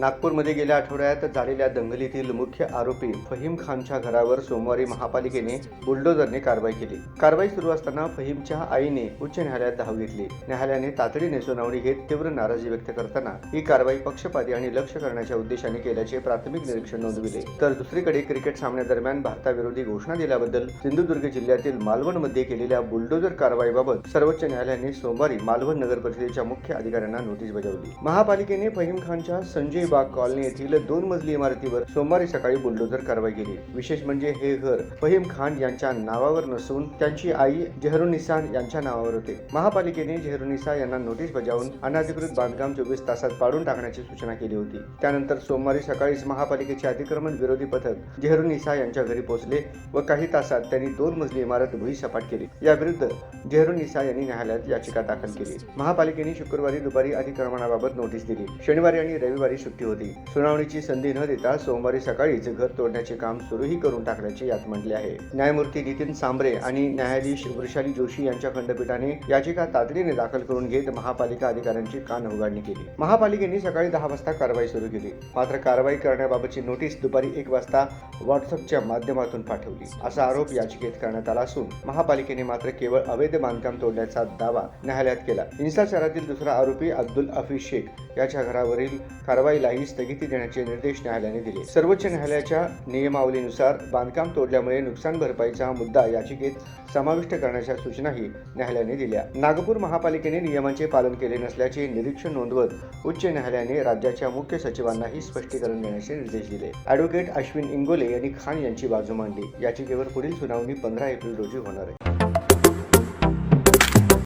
नागपूरमध्ये गेल्या आठवड्यात झालेल्या दंगलीतील मुख्य आरोपी फहीम खानच्या घरावर सोमवारी महापालिकेने बुलडोझरने कारवाई केली. कारवाई सुरू असताना फहीमच्या आईने उच्च न्यायालयात धाव घेतली. न्यायालयाने तातडीने सुनावणी घेत तीव्र नाराजी व्यक्त करताना ही कारवाई पक्षपाती आणि लक्ष करण्याच्या उद्देशाने केल्याचे प्राथमिक निरीक्षण नोंदविले. तर दुसरीकडे क्रिकेट सामन्यादरम्यान भारताविरोधी घोषणा दिल्याबद्दल सिंधुदुर्ग जिल्ह्यातील मालवणमध्ये केलेल्या बुलडोझर कारवाईबाबत सर्वोच्च न्यायालयाने सोमवारी मालवण नगर परिषदेच्या मुख्य अधिकाऱ्यांना नोटीस बजावली. महापालिकेने फहीम खानच्या संजय बाग कॉलनी येथील दोन मजली इमारतीवर सोमवारी सकाळी बुलडोझर कारवाई केली. विशेष म्हणजे हे घर फहीम खान यांच्या नावावर नसून त्यांची आई जेहरुनिसा यांच्या नावावर होते. महापालिकेने जेहरुनिसा यांना नोटीस बजावून अनाधिकृत बांधकाम चोवीस तासात पाडून टाकण्याची सूचना केली होती. त्यानंतर सोमवारी सकाळीच महापालिकेचे अतिक्रमण विरोधी पथक जेहरुनिसा यांच्या घरी पोहोचले व काही तासात त्यांनी दोन मजली इमारत भुईसपाट केली. याविरुद्ध जेहरुनिसा यांनी न्यायालयात याचिका दाखल केली. महापालिकेने शुक्रवारी दुपारी अतिक्रमणाबाबत नोटीस दिली. शनिवारी आणि रविवारी सुट्टी होती. सुनावणीची संधी न देता सोमवारी सकाळीच घर तोडण्याचे काम सुरूही करून टाकल्याचे यात म्हटले आहे. न्यायमूर्ती नितीन सांबरे आणि न्यायाधीश वृषाली जोशी यांच्या खंडपीठाने याचिका तातडीने दाखल करून घेत महापालिका अधिकाऱ्यांची कान उघडणी केली. महापालिकेने सकाळी दहा वाजता कारवाई सुरू केली. मात्र कारवाई करण्याबाबतची नोटीस दुपारी एक वाजता व्हॉट्सअपच्या माध्यमातून पाठवली. असा आरोप याचिकेत करण्यात आला असून महापालिकेने मात्र केवळ अवैध बांधकाम तोडल्याचा दावा न्यायालयात केला. हिंसाचारातील दुसरा आरोपी अब्दुल हफीज शेख याच्या घरावरील कारवाईला काही स्थगिती देण्याचे निर्देश न्यायालयाने दिले. सर्वोच्च न्यायालयाच्या नियमावलीनुसार बांधकाम तोडल्यामुळे नुकसान भरपाईचा मुद्दा याचिकेत समाविष्ट करण्याच्या सूचनाही न्यायालयाने दिल्या. नागपूर महापालिकेने नियमांचे पालन केले नसल्याचे निरीक्षण नोंदवत उच्च न्यायालयाने राज्याच्या मुख्य सचिवांनाही स्पष्टीकरण देण्याचे निर्देश दिले. ॲडव्होकेट अश्विन इंगोले यांनी खान यांची बाजू मांडली. याचिकेवर पुढील सुनावणी पंधरा एप्रिल रोजी होणार आहे.